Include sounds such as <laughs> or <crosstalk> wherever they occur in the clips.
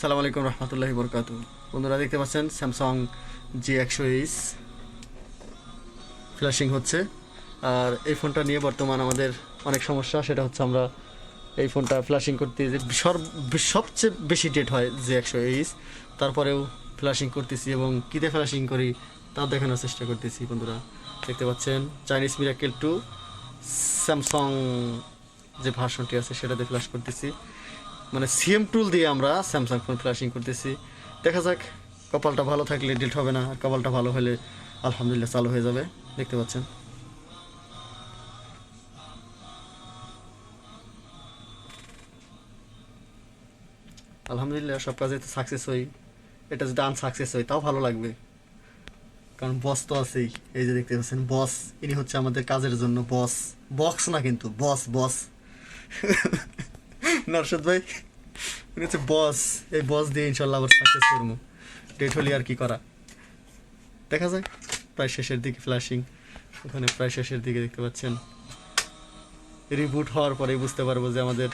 সালাম আলাইকুম রহমতুল্লাহি বরকাতু। বন্ধুরা দেখতে পাচ্ছেন স্যামসাং জি একশো এইচ ফ্ল্যাশিং হচ্ছে। আর এই ফোনটা নিয়ে বর্তমান আমাদের অনেক সমস্যা, সেটা হচ্ছে আমরা এই ফোনটা ফ্ল্যাশিং করতে যে সবচেয়ে বেশি ডেট হয় জি একশো এইচ তারপরেও ফ্ল্যাশিং করতেছি এবং কীতে ফ্ল্যাশিং করি তা দেখানোর চেষ্টা করতেছি, বন্ধুরা। দেখতে পাচ্ছেন চাইনিজ মিরাকেল টু স্যামসাং যে ভার্সনটি আছে সেটাতে ফ্ল্যাশ করতেছি। মানে সিএম টুল দিয়ে আমরা স্যামসাং ফোন ফ্ল্যাশিং করতেছি। দেখা যাক, কপালটা ভালো থাকলে ডিল হবে না, আর কপালটা ভালো হলে আলহামদুলিল্লাহ চালু হয়ে যাবে। দেখতে পাচ্ছেন। আলহামদুলিল্লাহ সব কাজে তো সাকসেস হই। এটা যদি আনসাকসেস হয়, তাও ভালো লাগবে। কারণ বস তো আছেই। এই যে দেখতে পাচ্ছেন বস ইনি হচ্ছে আমাদের কাজের জন্য বস বক্স না কিন্তু বস বস <laughs> নরসদ ভাই উনি হচ্ছে বস, এই বস দিয়ে ইনশাল্লাহ আবার সাকসেস করব। ডেট আর কি করা? দেখা যাক, প্রায় শেষের দিকে ফ্ল্যাশিং ওখানে প্রায় শেষের দিকে দেখতে পাচ্ছেন। রিবুট হওয়ার পরে বুঝতে পারব যে আমাদের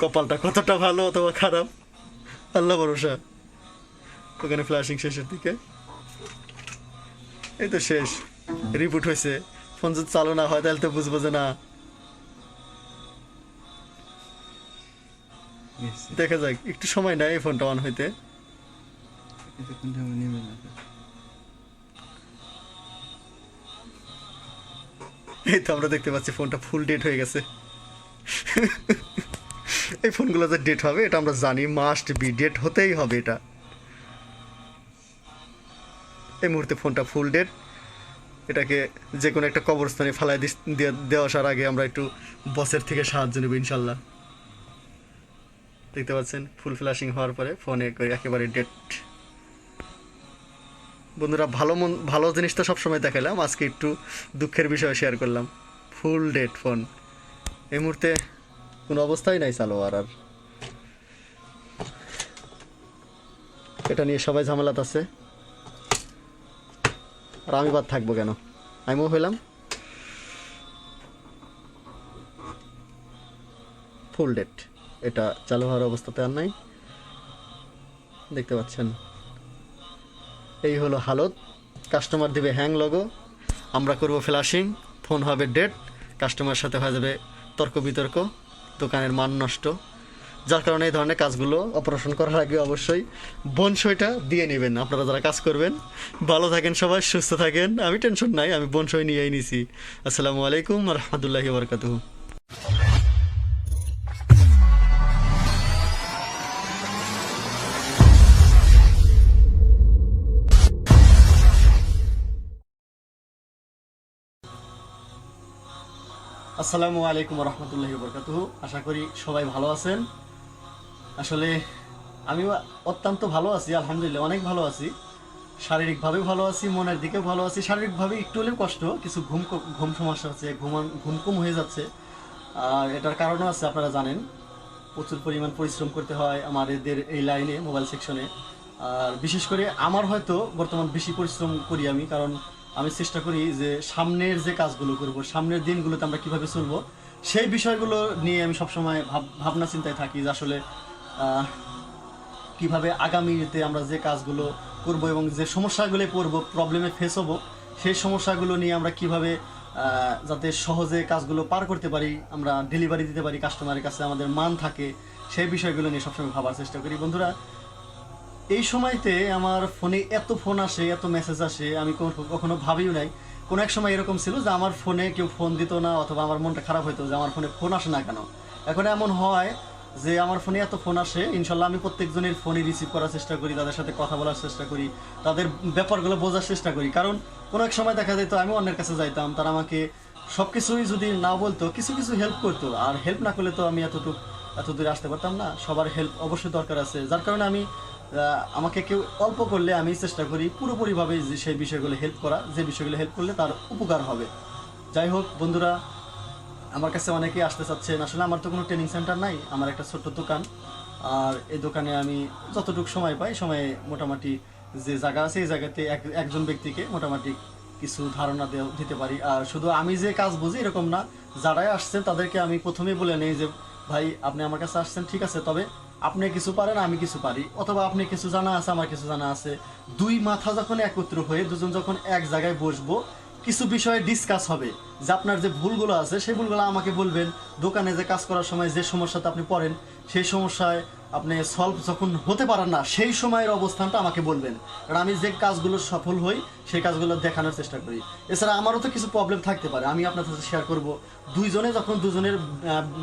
কপালটা কতটা ভালো অথবা খারাপ। আল্লাহ ভরসা। ওখানে ফ্ল্যাশিং শেষের দিকে। এই তো শেষ। রিবুট হয়েছে। ফোন যদি চালু না হয়, তাহলে তো বুঝব যে না দেখা যাক একটু সময় নেয় ফোনটা অন হইতে। এই তো আমরা দেখতে পাচ্ছি ফোনটা ফুল ডেট হয়ে গেছে। এই ফোনগুলো যে ডেট হবে এটা আমরা জানি মাস্ট বি ডেট হতেই হবে এটা। এই মুহূর্তে ফোনটা ফুল ডেট এটাকে যে কোনো একটা কবরস্থানে ফালাই দেওয়া আসার আগে আমরা একটু বসের থেকে সাহায্য নেব ইনশাল্লাহ। দেখতে পাচ্ছেন, ফুল ফ্ল্যাশিং হওয়ার পরে ফোনে একেবারে ডেট বন্ধুরা, ভালো মন, ভালো জিনিস তো সবসময় দেখালাম আজকে একটু দুঃখের বিষয় শেয়ার করলাম। ফুল ডেট ফোন এই মুহূর্তে কোনো অবস্থাই নাই চালো আর। আর এটা নিয়ে সবাই ঝামেলাত আছে। আর আমি বাদ থাকব কেন? আমিও হইলাম। ফুল ডেট এটা চালু হওয়ার অবস্থাতে আর নাই। দেখতে পাচ্ছেন। এই হলো হালত। কাস্টমার দিবে হ্যাং লগো আমরা করব ফ্ল্যাশিং ফোন হবে ডেট কাস্টমার সাথে হয়ে যাবে তর্ক বিতর্ক। দোকানের মান নষ্ট। যার কারণে এই ধরনের কাজগুলো অপারেশন করার আগে অবশ্যই বনসইটা দিয়ে নেবেন। আপনারা যারা কাজ করবেন, ভালো থাকেন সবাই, সুস্থ থাকেন। আমি টেনশন নাই, আমি বনসই নিয়েই নিছি। আসসালামু আলাইকুম রহমতুল্লাহি বরকাতুহু। আসসালামু আলাইকুম রহমতুল্লাহ বরকাতুহু আশা করি সবাই ভালো আছেন। আসলে আমি অত্যন্ত ভালো আছি, আলহামদুলিল্লাহ, অনেক ভালো আছি। শারীরিকভাবে ভালো আছি, মনের দিকেও ভালো আছি। শারীরিকভাবে একটু হলেও কষ্ট, কিছু ঘুম ঘুম সমস্যা আছে ঘুমান ঘুম কম হয়ে যাচ্ছে। আর এটার কারণও আছে, আপনারা জানেন। প্রচুর পরিমাণ পরিশ্রম করতে হয় আমাদের এই লাইনে, মোবাইল সেকশনে। আর বিশেষ করে আমার হয়তো বর্তমান বেশি পরিশ্রম করি আমি, কারণ আমি চেষ্টা করি যে সামনের যে কাজগুলো করব, সামনের দিনগুলোতে আমরা কীভাবে চলবো, সেই বিষয়গুলো নিয়ে আমি সবসময় ভাব ভাবনা চিন্তায় থাকি যে আসলে কীভাবে আগামীতে আমরা যে কাজগুলো করব এবং যে সমস্যাগুলো পড়ব প্রবলেমে ফেস হব, সেই সমস্যাগুলো নিয়ে আমরা কীভাবে যাতে সহজে কাজগুলো পার করতে পারি, আমরা ডেলিভারি দিতে পারি কাস্টমারের কাছে, আমাদের মান থাকে, সেই বিষয়গুলো নিয়ে সবসময় ভাবার চেষ্টা করি। বন্ধুরা এই সময়তে আমার ফোনে এত ফোন আসে, এত মেসেজ আসে, আমি কখনো ভাবিও নাই। কোনো এক সময় এরকম ছিল যে আমার ফোনে কেউ ফোন দিত না অথবা আমার মনটা খারাপ হতো যে আমার ফোনে ফোন আসে না কেন। এখন এমন হয় যে আমার ফোনে এত ফোন আসে, ইনশাল্লাহ আমি প্রত্যেকজনের ফোনই রিসিভ করার চেষ্টা করি, তাদের সাথে কথা বলার চেষ্টা করি, তাদের ব্যাপারগুলো বোঝার চেষ্টা করি। কারণ কোনো এক সময় দেখা যেত আমি অন্যের কাছে যাইতাম, তারা আমাকে সব কিছুই যদি না বলতো, কিছু কিছু হেল্প করতো। আর হেল্প না করলে তো আমি এতটুকু এত দূরে আসতে পারতাম না। সবার হেল্প অবশ্যই দরকার আছে। যার কারণে আমি আমাকে কেউ অল্প করলে আমি চেষ্টা করি পুরোপুরিভাবে যে সেই বিষয়গুলো হেল্প করা, যে বিষয়গুলো হেল্প করলে তার উপকার হবে। যাই হোক, বন্ধুরা, আমার কাছে অনেকেই আসতে চাচ্ছেন। আসলে আমার তো কোনো ট্রেনিং সেন্টার নাই, আমার একটা ছোট্ট দোকান। আর এই দোকানে আমি যতটুকু সময় পাই, সময়ে মোটামুটি যে জায়গা আছে, এই জায়গাতে এক- একজন ব্যক্তিকে মোটামুটি কিছু ধারণা দিতে পারি। আর শুধু আমি যে কাজ বুঝি এরকম না, যারাই আসছেন তাদেরকে আমি প্রথমেই বলে নেই যে, ভাই, আপনি আমার কাছে আসছেন, ঠিক আছে। তবে আপনি কিছু পারেন, আমি কিছু পারি। অথবা আপনি কিছু জানা আছে, আমার কিছু জানা আছে। দুই মাথা যখন একত্র হয়ে দুজন যখন এক জায়গায় বসবো, কিছু বিষয়ে ডিসকাস হবে। যে আপনার যে ভুলগুলো আছে, সেই ভুলগুলো আমাকে বলবেন। দোকানে যে কাজ করার সময় যে সমস্যাতে আপনি পড়েন, সেই সমস্যায় আপনি সলভ যখন হতে পারেন না, সেই সময়ের অবস্থানটা আমাকে বলবেন। কারণ আমি যে কাজগুলো সফল হই, সেই কাজগুলো দেখানোর চেষ্টা করি। এছাড়া আমারও তো কিছু প্রবলেম থাকতে পারে। আমি আপনার সাথে শেয়ার করব। দুইজনে যখন দুজনের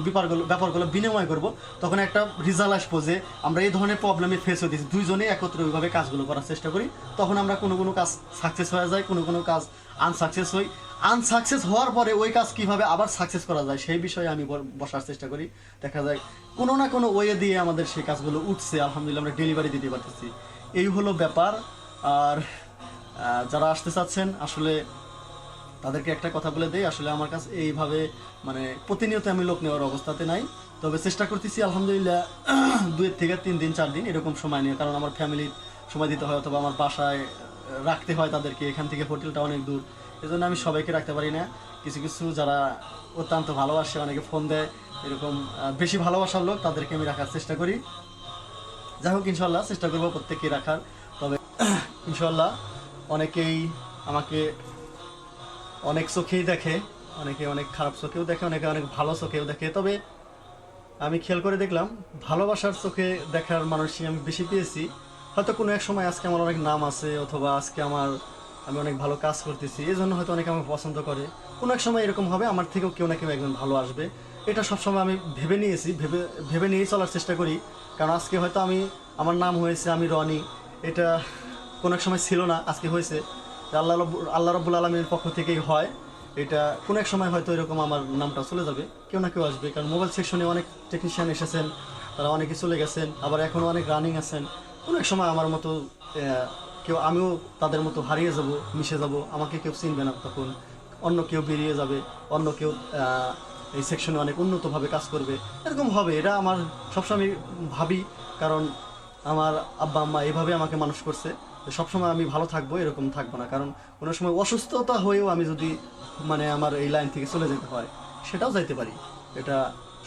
ব্যাপারগুলো ব্যাপারগুলো বিনিময় করব, তখন একটা রিজাল্ট আসব যে আমরা এই ধরনের প্রবলেমে ফেস হতেছি দুইজনে একত্রে ওইভাবে কাজগুলো করার চেষ্টা করি। তখন আমরা কোনো কোনো কাজ সাকসেস হয়ে যায়, কোনো কোনো কাজ আনসাকসেস হই। আনসাকসেস হওয়ার পরে ওই কাজ কীভাবে আবার সাকসেস করা যায় সেই বিষয়ে আমি বসার চেষ্টা করি। দেখা যায়, কোনো না কোনো ওয়ে দিয়ে আমাদের সেই কাজগুলো উঠছে। আলহামদুলিল্লাহ আমরা ডেলিভারি দিতে পারতেছি। এই হলো ব্যাপার। আর যারা আসতে চাচ্ছেন, আসলে তাদেরকে একটা কথা বলে দেই। আসলে আমার কাছে এইভাবে মানে প্রতিনিয়ত আমি লোক নেওয়ার অবস্থাতে নাই। তবে চেষ্টা করতেছি, আলহামদুলিল্লাহ, দুই থেকে তিন দিন, চার দিন এরকম সময় নিয়ে। কারণ আমার ফ্যামিলির সময় দিতে হয় অথবা আমার বাসায় রাখতে হয় তাদেরকে, এখান থেকে হোটেলটা অনেক দূর। এজন্য আমি সবাইকে রাখতে পারি না। কিছু কিছু যারা অত্যন্ত ভালোবাসে, অনেকে ফোন দেয়, এরকম বেশি ভালোবাসার লোক, তাদেরকে আমি রাখার চেষ্টা করি। যাই হোক ইনশাল্লাহ চেষ্টা করব প্রত্যেককে রাখার। তবে ইনশাল্লাহ অনেকেই আমাকে অনেক চোখেই দেখে, অনেকে অনেক খারাপ চোখেও দেখে, অনেকে অনেক ভালো চোখেও দেখে। তবে আমি খেয়াল করে দেখলাম, ভালোবাসার চোখে দেখার মানুষই আমি বেশি পেয়েছি। হয়তো কোনো এক সময় আজকে আমার অনেক নাম আছে, অথবা আজকে আমার, আমি অনেক ভালো কাজ করতেছি, এই জন্য হয়তো অনেকে আমাকে পছন্দ করে। কোনো এক সময় এরকম হবে, আমার থেকেও কেউ না কেউ একজন ভালো আসবে। এটা সবসময় আমি ভেবে নিয়েছি, ভেবে ভেবে নিয়েই চলার চেষ্টা করি। কারণ আজকে হয়তো আমি, আমার নাম হয়েছে, আমি রনি। এটা কোনো এক সময় ছিল না, আজকে হয়েছে। আল্লাহ আল্লাহ রব্বুল আলমীর পক্ষ থেকেই হয়। এটা কোনো এক সময় হয়তো এরকম আমার নামটা চলে যাবে, কেউ না কেউ আসবে। কারণ মোবাইল সেকশনে অনেক টেকনিশিয়ান এসেছেন, তারা অনেকে চলে গেছেন, আবার এখনও অনেক রানিং আছেন। কোনো এক সময় আমার মতো কেউ আমিও তাদের মতো হারিয়ে যাব, মিশে যাব, আমাকে কেউ চিনবে না তখন। অন্য কেউ বেরিয়ে যাবে, অন্য কেউ এই সেকশনে অনেক উন্নতভাবে কাজ করবে। এরকম হবে, এটা আমার সবসময় আমি ভাবি, কারণ আমার আব্বা, আম্মা এভাবে আমাকে মানুষ করছে সবসময় আমি ভালো থাকব, এরকম থাকব না। কারণ কোনো সময় অসুস্থতা হয়েও আমি যদি মানে আমার এই লাইন থেকে চলে যেতে হয়, সেটাও যাইতে পারি। এটা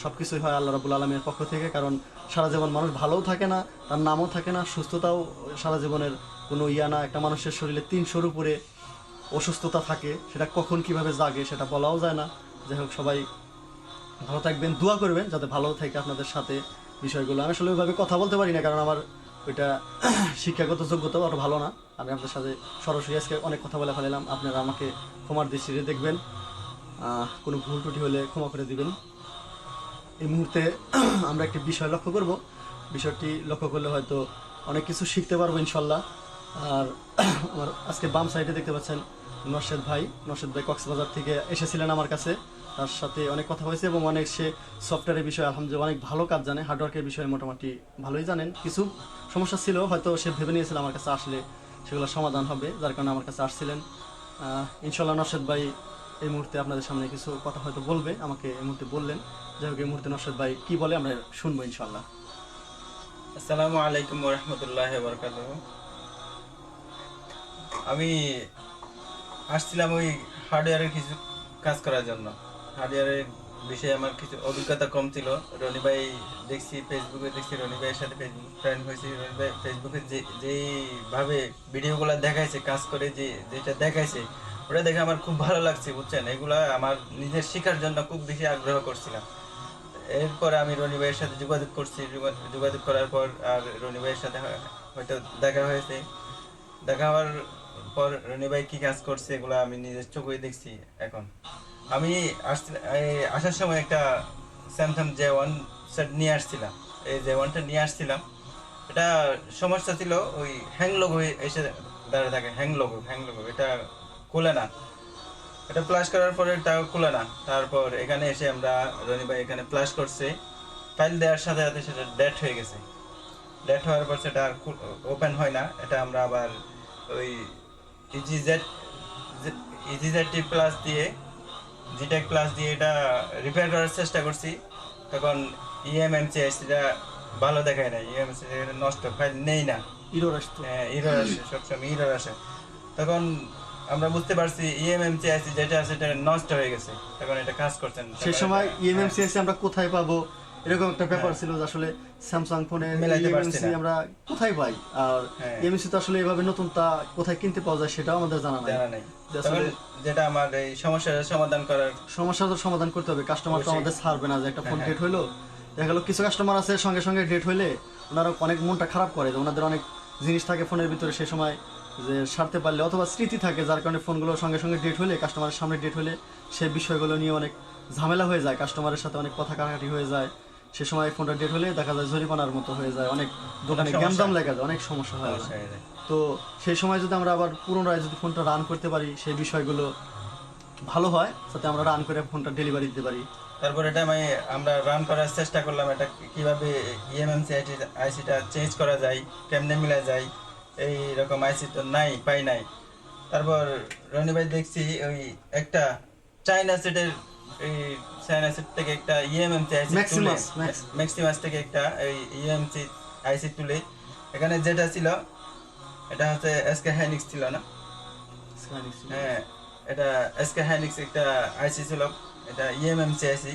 সব কিছুই হয় আল্লাহ রাবুল আলমের পক্ষ থেকে, কারণ সারা জীবন মানুষ ভালোও থাকে না, তার নামও থাকে না, সুস্থতাও সারা জীবনের কোনো ইয়া না। একটা মানুষের শরীরে তিনশোর উপরে অসুস্থতা থাকে, সেটা কখন কীভাবে জাগে সেটা বলাও যায় না। যাই হোক, সবাই ভালো থাকবেন, দোয়া করবেন, যাতে ভালো থাকে আপনাদের সাথে বিষয়গুলো। আমি আসলে ওইভাবে কথা বলতে পারি না, কারণ আমার ওইটা <clears throat> শিক্ষাগত যোগ্যতাও আরও ভালো না। আমি আপনাদের সাথে সরাসরি আজকে অনেক কথা বলে ফেলাম আপনারা আমাকে ক্ষমার দৃষ্টিতে দেখবেন। কোনো ভুল ত্রুটি হলে ক্ষমা করে দিবেন। এই মুহূর্তে <clears throat> আমরা একটি বিষয় লক্ষ্য করব। বিষয়টি লক্ষ্য করলে হয়তো অনেক কিছু শিখতে পারব ইনশাল্লাহ। আর <clears throat> আমার আজকে বাম সাইডে দেখতে পাচ্ছেন নরশেদ ভাই। নরশেদ ভাই কক্সবাজার থেকে এসেছিলেন আমার কাছে। তার সাথে অনেক কথা হয়েছে এবং অনেক সে সফটওয়্যারের বিষয়ে আলহামদুলিল্লাহ অনেক ভালো কাজ জানে। হার্ডওয়ার্কের বিষয়ে মোটামুটি ভালোই জানেন। কিছু সমস্যা ছিল, হয়তো সে ভেবে নিয়েছিল আমার কাছে আসলে সেগুলো সমাধান হবে, যার কারণে আমার কাছে আসছিলেন। ইনশাল্লাহ নরশেদ ভাই এই মুহূর্তে আপনাদের সামনে কিছু কথা হয়তো বলবে, আমাকে এই মুহূর্তে বললেন। যাই হোক, এই মুহূর্তে নরশেদ ভাই কি বলে আমরা শুনব ইনশাল্লাহ আসসালামু আলাইকুম রহমতুল্লাহ বরকাত আমি আসছিলাম ওই হার্ডওয়্যারের কিছু কাজ করার জন্য। হার্ডওয়্যারের বিষয়ে আমার কিছু অভিজ্ঞতা কম ছিল। রনি ভাই দেখছি ফেসবুকে দেখছি, রনি ভাইয়ের সাথে ফেসবুক ফ্রেন্ড হয়েছি। রনি ভাই ফেসবুকে যে, যেইভাবে ভিডিওগুলো দেখাইছে, কাজ করে যে যেটা দেখাইছে ওটা দেখে আমার খুব ভালো লাগছে, বুঝছেন? এগুলা আমার নিজের শেখার জন্য খুব বেশি আগ্রহ করছিলাম। এরপরে আমি রনি ভাইয়ের সাথে যোগাযোগ করছি। যোগা- যোগাযোগ করার পর আর রনি ভাইয়ের সাথে হয়- হয়তো দেখা হয়েছে। দেখা হওয়ার পর রনি ভাই কি কাজ করছে, এগুলো আমি নিজের চোখে দেখছি এখন। আমি আসার সময় একটা স্যামসাং জে ওয়ান সেট নিয়ে আসছিলাম। এই জে ওয়ানটা নিয়ে আসছিলাম। এটা সমস্যা ছিল, ওই হ্যাং হয়ে এসে দাঁড়িয়ে থাকে হ্যাং লোগো হ্যাং লোগো এটা খুলে না। এটা প্লাস করার পরে এটা খুলে না। তারপর এখানে এসে আমরা রনি ভাই এখানে প্লাস করছে। ফাইল দেওয়ার সাথে সাথে সেটা ডেট হয়ে গেছে। ডেট হওয়ার পর সেটা আর ওপেন হয় না। এটা আমরা আবার ওই E ইজিজেড ইজিজেড টি প্লাস দিয়ে জিটেক প্লাস দিয়ে এটা রিপেয়ার করার চেষ্টা করছি। তখন E ইএমএমসি এটা ভালো দেখায় না ইএমএমসি নষ্ট ফাইল নেই না। ইরোর আসতো ইরর আসে সবসময় ইরর আসে। তখন আমরা বুঝতে পারছি E ইএমএমসিআইসি যেটা আছে সেটা নষ্ট হয়ে গেছে। তখন এটা কাজ করছেন। সেই সময় হ্যাঁ। ইএমএমসিএস আমরা কোথায় পাবো? এরকম একটা ব্যাপার ছিল যে আসলে স্যামসাং ফোনে পারছি আমরা কোথায় পাই? আর হ্যাঁ। এমএমসি তো আসলে এভাবে নতুন তা কোথায় কিনতে পাওয়া যায় সেটাও আমাদের জানা নাই। যেটা আমার এই সমস্যার সমাধান করার সমস্যা তো সমাধান করতে হবে। কাস্টমার তো আমাদের ছাড়বে না যে একটা ফোন হ্যাঁ, ডেট হইল। দেখা গেলো কিছু কাস্টমার আছে সঙ্গে সঙ্গে ডেট হইলে ওনারা অনেক মনটা খারাপ করে যে ওনাদের অনেক জিনিস থাকে ফোনের ভিতরে। সে সময় যে সারতে পারলে অথবা স্মৃতি থাকে যার কারণে ফোনগুলো সঙ্গে সঙ্গে ডেট হলে কাস্টমারের সামনে ডেট হলে সেই বিষয়গুলো নিয়ে অনেক ঝামেলা হয়ে যায় কাস্টমারের সাথে অনেক কথা কাটাকাটি হয়ে যায় সে সময় ফোনটা ডেট হলে দেখা যায় জরিমানার মতো হয়ে যায় অনেক দোকানে। গ্যামদাম লেগে যায় অনেক সমস্যা হয়ে। তো সেই সময় যদি আমরা আবার পুনরায় যদি ফোনটা রান করতে পারি সেই বিষয়গুলো ভালো হয় যাতে আমরা রান করে ফোনটা ডেলিভারি দিতে পারি তারপর এটা আমি আমরা রান করার চেষ্টা করলাম এটা কীভাবে ইএমএমসি আইসিটা চেঞ্জ করা যায় কেমনে মিলা যায় এই রকম আইসি তো নাই পাই নাই। তারপর রনি ভাই দেখছি ওই একটা চাইনা সেটের এই চাইনা সেট থেকে একটা eMMC IC Maximus, Max। Maximus থেকে একটা এই ইএমসি আইসি তুলে। এখানে যেটা ছিল এটা হচ্ছে এসকে হাইনিক্স ছিল না? হ্যাঁ এটা এসকে হাইনিক্স একটা আইসি ছিল। এটা E ইএমএমসি আইসি।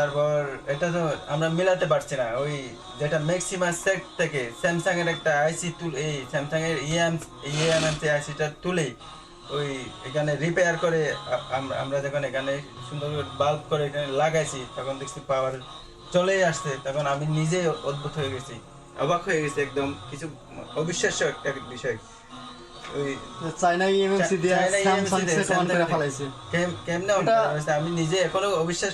তারপর এটা তো আমরা মিলাতে পারছি না ওই যেটা ম্যাক্সিমাস সেট থেকে স্যামসাং এর একটা আইসি তুল এই স্যামসাং এর E ইএম ইএমএমসি আইসিটা তুলে ওই এখানে রিপেয়ার করে আমরা- যখন এখানে সুন্দর বাল্ব করে এখানে লাগাইছি তখন দেখছি পাওয়ার চলেই আসছে তখন আমি নিজেই অদ্ভুত হয়ে গেছি। অবাক হয়ে গেছি একদম কিছু অবিশ্বাস্য একটা বিষয়। করা হয়েছে? আমি নিজে এখনও অবিশ্বাস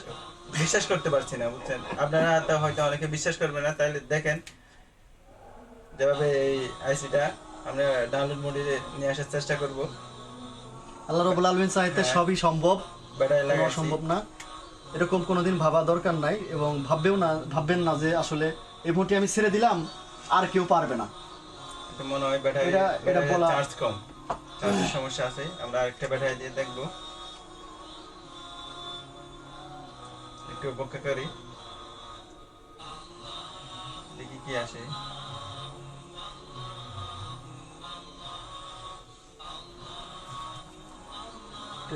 বিশ্বাস করতে পারছি না বুঝছেন? আপনারা তো হয়তো অনেকে বিশ্বাস করবেন না তাহলে দেখেন যেভাবে এই আইসিটা আমরা ডাউনলোড মোডে নিয়ে আসার চেষ্টা করব। আল্লাহ রবুল আলমিন হ্যাঁ। সবই সম্ভব অসম্ভব না। এরকম কোনোদিন ভাবা দরকার নাই এবং ভাববেও না ভাববেন না যে আসলে এই ফোনটি আমি ছেড়ে দিলাম আর কেউ পারবে না। এটা মনে হয় ব্যাটারি এটা- এটা বলা- চার্জ কম। চার্জের সমস্যা আছে আমরা আরেকটা ব্যাটারি দিয়ে দেখব। একটু অপেক্ষা করি। দেখি কি আসে।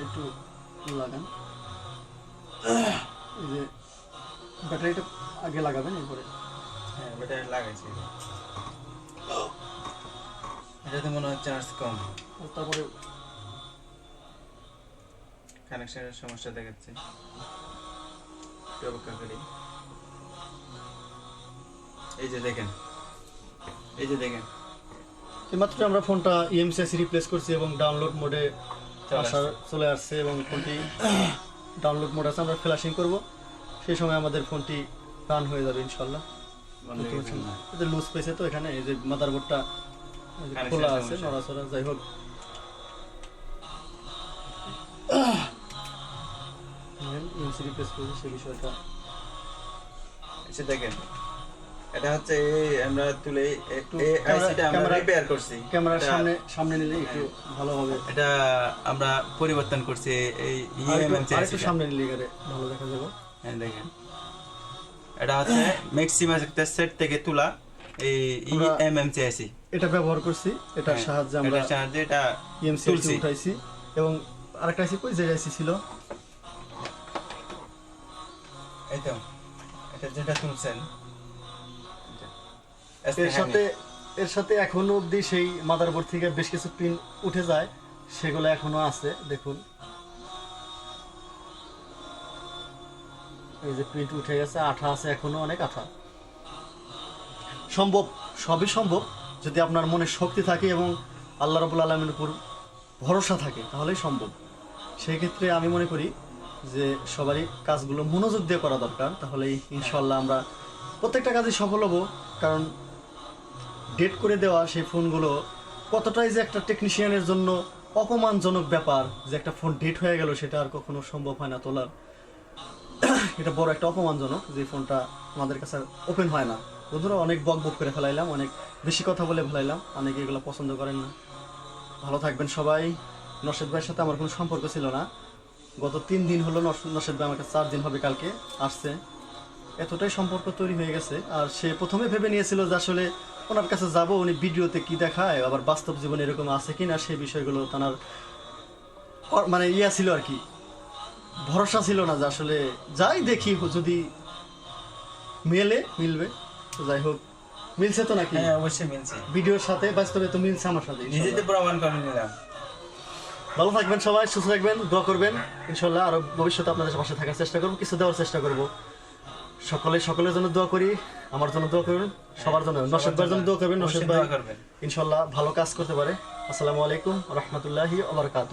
একটু লাগান। এই যে ব্যাটারিটা আগে লাগাবেন এরপরে। হ্যাঁ ব্যাটারি লাগাইছি। এটাতে মনে হয় চার্জ কম। তারপরে কানেকশনের সমস্যা দেখাচ্ছে। একটু অপেক্ষা করি এই যে দেখেন এই যে দেখেন। এইমাত্র আমরা ফোনটা E ইএমসিএস রিপ্লেস করছি এবং ডাউনলোড মোডে চলে আসার চলে আসছে এবং ফোনটি ডাউনলোড মোড আছে আমরা ফ্ল্যাশিং করব। সেই সময় আমাদের ফোনটি রান হয়ে যাবে ইনশাল্লাহ। এটা লুজ পেয়েছে তো এখানে এই যে মাদারবোর্ডটা খোলা আছে। নড়াচড়া যাই হোক। ইএমসি রিপ্লেস করেছি সেই বিষয়টা। এসে দেখেন এটা হচ্ছে আমরা তুলে এ- একটু এই আইসিটা আমরা রিপেয়ার করছি। ক্যামেরার সামনে সামনে নিলে একটু ভালো হবে। এটা আমরা পরিবর্তন করছি এই E আর একটু- সামনে নিলে গেলে ভালো দেখা যাবে। হ্যাঁ দেখেন। এটা হচ্ছে ম্যাক্সিমাস একটা সেট থেকে তোলা এই E আমরা- এটা ব্যবহার করছি। এটার সাহায্যে আমরা সাহায্যে এটা ইএমসি উঠাইছি। এবং আরেকটা আইসি কই যে আইসি ছিল? এই তো এটা যেটা তুলছেন। এর সাথে এর সাথে এখনও অবধি সেই মাদারবোর্ড থেকে বেশ কিছু পিন উঠে যায় সেগুলো এখনও আছে দেখুন। এই যে প্রিন্ট উঠে গেছে আঠা আছে এখনও অনেক আঠা। সম্ভব সবই সম্ভব। যদি আপনার মনে শক্তি থাকে এবং আল্লাহ রবুল আলমের উপর ভরসা থাকে তাহলেই সম্ভব। সেই ক্ষেত্রে আমি মনে করি যে সবারই কাজগুলো মনোযোগ দিয়ে করা দরকার, তাহলেই ইনশাল্লাহ আমরা প্রত্যেকটা কাজে সফল হব। কারণ ডেট করে দেওয়া সেই ফোনগুলো কতটাই যে একটা টেকনিশিয়ানের জন্য অপমানজনক ব্যাপার যে একটা ফোন ডেট হয়ে গেল, সেটা আর কখনো সম্ভব হয় না তোলার। এটা বড় একটা অপমানজনক যে ফোনটা আমাদের কাছে ওপেন হয় না। বন্ধুরা, অনেক বক বক করে ফেলাইলাম, অনেক বেশি কথা বলে ফেলাইলাম, অনেকে এগুলো পছন্দ করেন না। ভালো থাকবেন সবাই। নশেদ ভাইয়ের সাথে আমার কোনো সম্পর্ক ছিল না। গত তিন দিন হলো নশেদ ভাই আমার চার দিন হবে কালকে আসছে। এতটাই সম্পর্ক তৈরি হয়ে গেছে। আর সে প্রথমে ভেবে নিয়েছিল যে আসলে ওনার কাছে যাব উনি ভিডিওতে কি দেখায় আবার বাস্তব জীবনে এরকম আছে কি না সেই বিষয়গুলো তার মানে ইয়া ছিল আর কি। ভরসা ছিল না যে আসলে যাই দেখি যদি মেলে মিলবে তো যাই হোক মিলছে তো নাকি? হ্যাঁ অবশ্যই মিলছে। ভিডিওর সাথে বাস্তবে তো মিলছে আমার সাথে। নিজেতে প্রমাণ করে নিলাম। ভালো থাকবেন সবাই সুস্থ থাকবেন দোয়া করবেন। ইনশাল্লাহ আরও ভবিষ্যতে আপনাদের পাশে থাকার চেষ্টা করব কিছু দেওয়ার চেষ্টা করব। সকলে সকলের জন্য দোয়া করি আমার জন্য দোয়া করবেন সবার জন্য। নসেদ ভাইয়ের জন্য দোয়া করবেন নসেদ ভাই ইনশাল্লাহ ভালো কাজ করতে পারে। আসসালামু আলাইকুম রহমতুল্লাহি আবরকাত